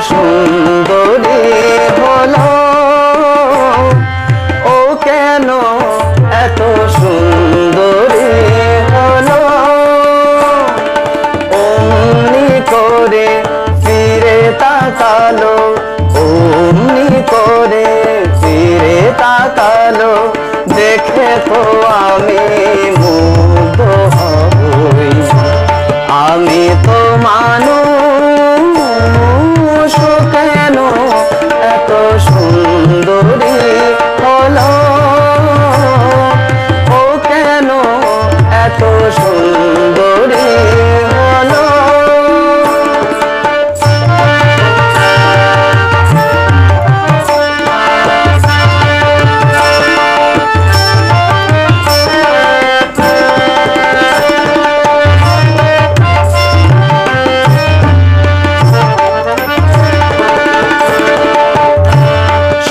সুন্দরী হলো। ও কেন এত সুন্দরী হলো? অমনি করে ফিরে তাকালো, অমনি করে ফিরে তাকালো, দেখে তো আমি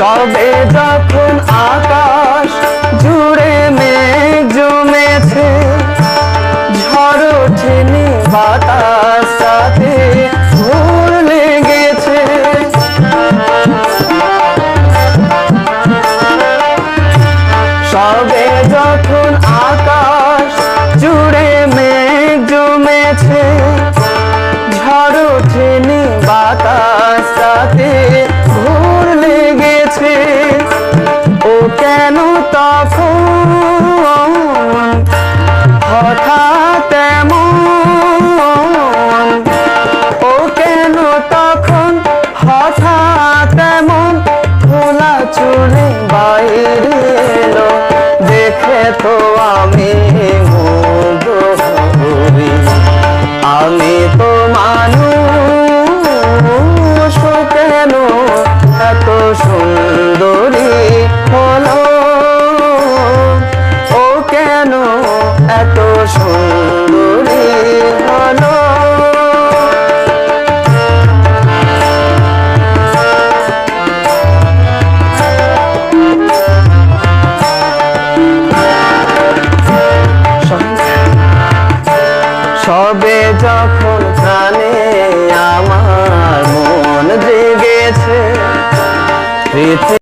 সবে যখন আকাশ জুড়ে মেঘ জমেছে, ঝড় ওঠেনি বাতাস সাথে ঘুর লেগেছে। সবে যখন আকাশ জুড়ে মেঘ জমেছে সবে যখন প্রাণে আমার মন জেগেছে